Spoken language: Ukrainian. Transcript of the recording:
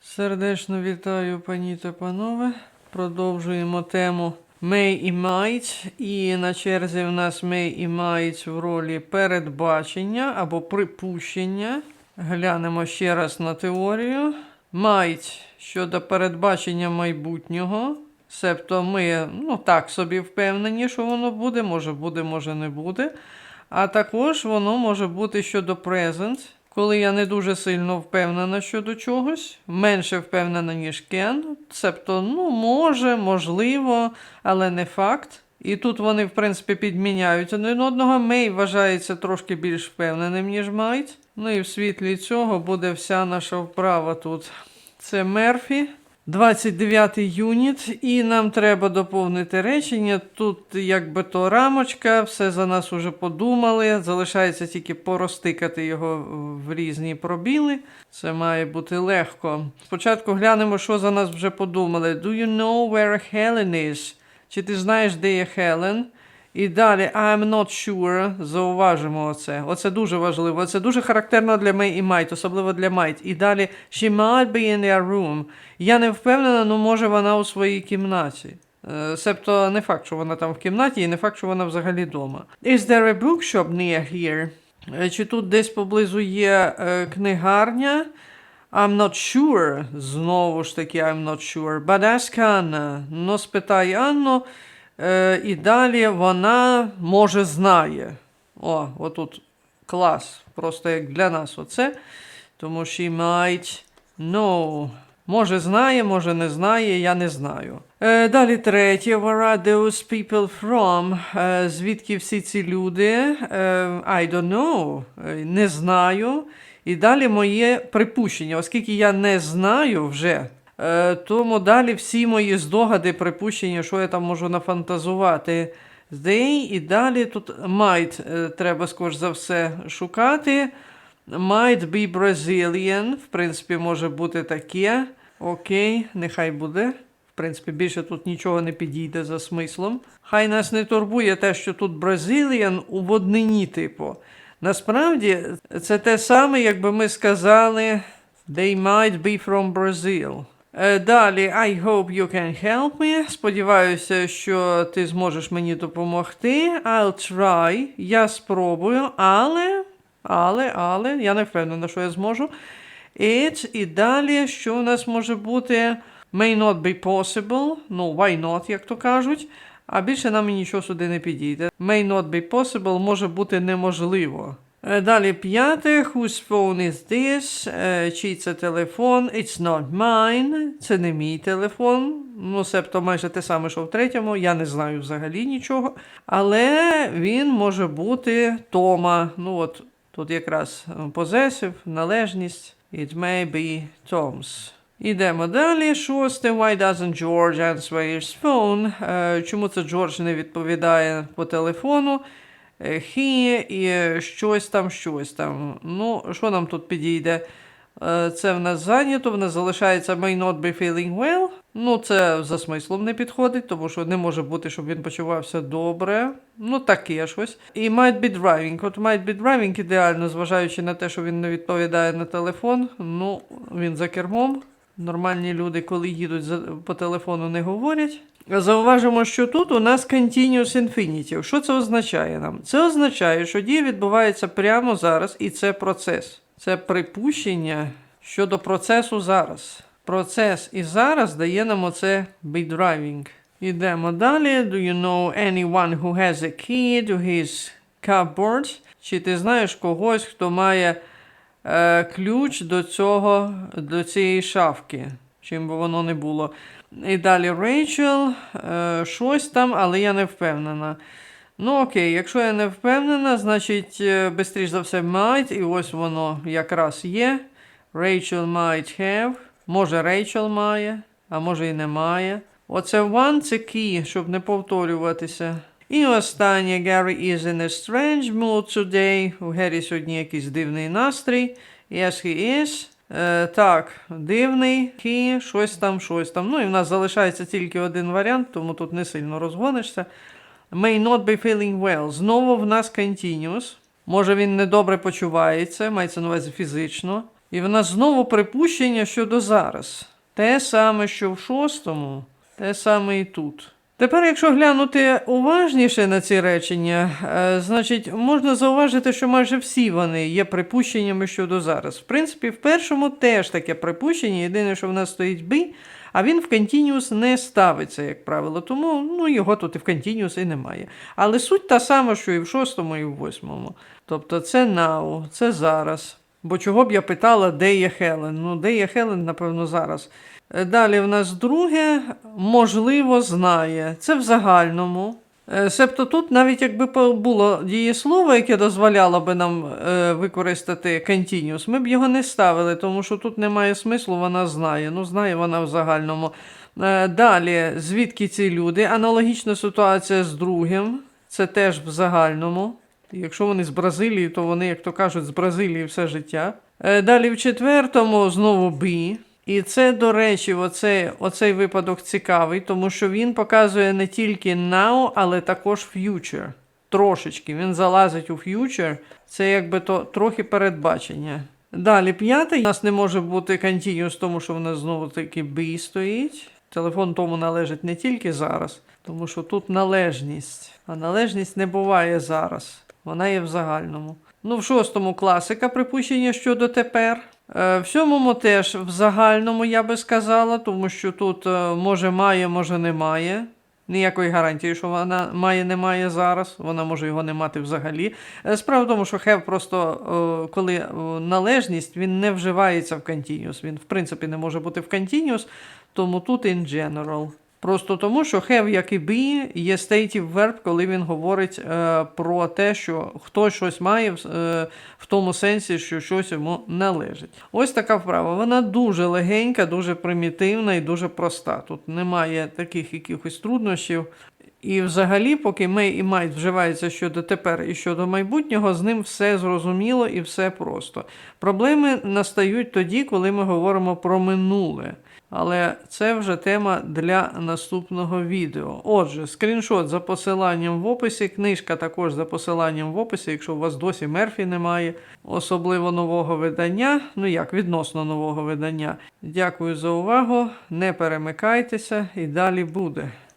Сердечно вітаю, пані та панове. Продовжуємо тему May і Might. І на черзі в нас May і Might в ролі передбачення або припущення. Глянемо ще раз на теорію. Might щодо передбачення майбутнього. Себто ми ну, так собі впевнені, що воно буде, може буде, може не буде. А також воно може бути щодо present, коли я не дуже сильно впевнена щодо чогось, менше впевнена, ніж Кен. Себто, ну, може, можливо, але не факт. І тут вони, в принципі, підміняють один одного. Мей вважається трошки більш впевненим, ніж Майт. Ну і в світлі цього буде вся наша вправа тут. Це Мерфі. 29 юніт, і нам треба доповнити речення. Тут якби то рамочка, все за нас уже подумали. Залишається тільки поростикати його в різні пробіли. Це має бути легко. Спочатку глянемо, що за нас вже подумали. Do you know where Helen is? Чи ти знаєш, де є Хелен? І далі I'm not sure. Зауважимо оце. Оце дуже важливо. Це дуже характерно для May і Might, особливо для Might. І далі She might be in their room. Я не впевнена, ну може вона у своїй кімнаті. Е, Себто не факт, що вона там в кімнаті, і не факт, що вона взагалі вдома. Is there a bookshop near here? Е, Чи тут десь поблизу є е, книгарня? I'm not sure. Знову ж таки, I'm not sure. But ask Anna. Ну, спитай Анну. Е, і далі вона може знає. О, отут клас. Просто як для нас оце. Тому she might know. Може знає, може не знає, я не знаю. Е, далі третє. Where are those people from? Е, звідки всі ці люди? Е, I don't know. Е, не знаю. І далі моє припущення, оскільки я не знаю вже, тому далі всі мої здогади, припущення, що я там можу нафантазувати. They, і далі тут might е, треба скоріш за все шукати. Might be Brazilian, в принципі, може бути таке. Окей, нехай буде. В принципі, більше тут нічого не підійде за смислом. Хай нас не турбує те, що тут Brazilian у воднині, типу. Насправді, це те саме, якби ми сказали They might be from Brazil. Е, Далі, I hope you can help me. Сподіваюся, що ти зможеш мені допомогти. I'll try. Я спробую, але, але, але, я не впевнена, що я зможу. It, і далі, що у нас може бути? May not be possible. Ну, why not, як то кажуть. А більше нам нічого сюди не підійде. May not be possible може бути неможливо. Е, Далі п'яте. Whose phone is this? Е, Чий це телефон? It's not mine. Це не мій телефон. Ну, себто майже те саме, що в третьому. Я не знаю взагалі нічого. Але він може бути Тома. Ну от тут якраз possessive, належність. It may be Tom's. Ідемо далі. Шосте. Why doesn't George answer his phone? Е, чому це Джордж не відповідає по телефону? Е, He і е, щось там, щось там. Ну, що нам тут підійде? Е, Це в нас зайнято, в нас залишається may not be feeling well. Ну, це за смислом не підходить, тому що не може бути, щоб він почувався добре. Ну, таке щось. І might be driving. От might be driving ідеально, зважаючи на те, що він не відповідає на телефон. Ну, він за кермом. Нормальні люди, коли їдуть по телефону, не говорять. Зауважимо, що тут у нас continuous infinitive. Що це означає нам? Це означає, що дія відбувається прямо зараз, і це процес. Це припущення щодо процесу зараз. Процес і зараз дає нам оце be driving. Ідемо далі. Do you know anyone who has a key to his cupboard? Чи ти знаєш когось, хто має е, ключ до цього, до цієї шафки, чим би воно не було. І далі Рейчел, е, щось там, але я не впевнена. Ну, окей, якщо я не впевнена, значить, е, бистріш за все might, і ось воно якраз є. Rachel might have. Може, Рейчел має, а може і не має. Оце one це key, щоб не повторюватися. І останнє Gary is in a strange mood today. У Гері сьогодні якийсь дивний настрій. Yes, he is. Е, так, дивний, he, щось там, щось там. Ну і в нас залишається тільки один варіант, тому тут не сильно розгонишся. May not be feeling well. Знову в нас continuous. Може він недобре почувається, мається на увазі фізично. І в нас знову припущення щодо зараз. Те саме, що в шостому, те саме і тут. Тепер, якщо глянути уважніше на ці речення, е, значить, можна зауважити, що майже всі вони є припущеннями щодо зараз. В принципі, в першому теж таке припущення, єдине, що в нас стоїть be, а він в continuous не ставиться, як правило, тому ну, його тут і в continuous і немає. Але суть та сама, що і в шостому, і в восьмому. Тобто це now, це зараз. Бо чого б я питала, де є Хелен? Ну, де є Хелен, напевно, зараз. Е, Далі в нас друге, можливо, знає. Це в загальному. Е, Себто тут, навіть якби було дієслово, яке дозволяло би нам е, використати continuous, ми б його не ставили, тому що тут немає смислу, вона знає. Ну, знає вона в загальному. Далі, звідки ці люди? Аналогічна ситуація з другим, це теж в загальному. Якщо вони з Бразилії, то вони, як то кажуть, з Бразилії все життя. Е, Далі в четвертому знову be. І це, до речі, оцей, оцей випадок цікавий, тому що він показує не тільки now, але також future. Трошечки. Він залазить у future. Це якби то трохи передбачення. Далі п'ятий. У нас не може бути continuous, тому що в нас знову таки be стоїть. Телефон тому належить не тільки зараз, тому що тут належність. А належність не буває зараз. Вона є в загальному. Ну, в шостому класика припущення щодо тепер. Е, В сьомому теж в загальному я би сказала, тому що тут е, може має, може немає. Ніякої гарантії, що вона має, немає зараз. Вона може його не мати взагалі. Е, Справа в тому, що have просто коли належність, він не вживається в continuous. Він, в принципі, не може бути в continuous, тому тут in general. Просто тому, що have, як і be, є stative verb, коли він говорить е, про те, що хтось щось має е, в тому сенсі, що щось йому належить. Ось така вправа. Вона дуже легенька, дуже примітивна і дуже проста. Тут немає таких якихось труднощів. І взагалі, поки may і might вживаються щодо тепер і щодо майбутнього, з ним все зрозуміло і все просто. Проблеми настають тоді, коли ми говоримо про минуле. Але це вже тема для наступного відео. Отже, скріншот за посиланням в описі, книжка також за посиланням в описі, якщо у вас досі Мерфі немає, особливо нового видання. Ну як, відносно нового видання. Дякую за увагу. Не перемикайтеся і далі буде.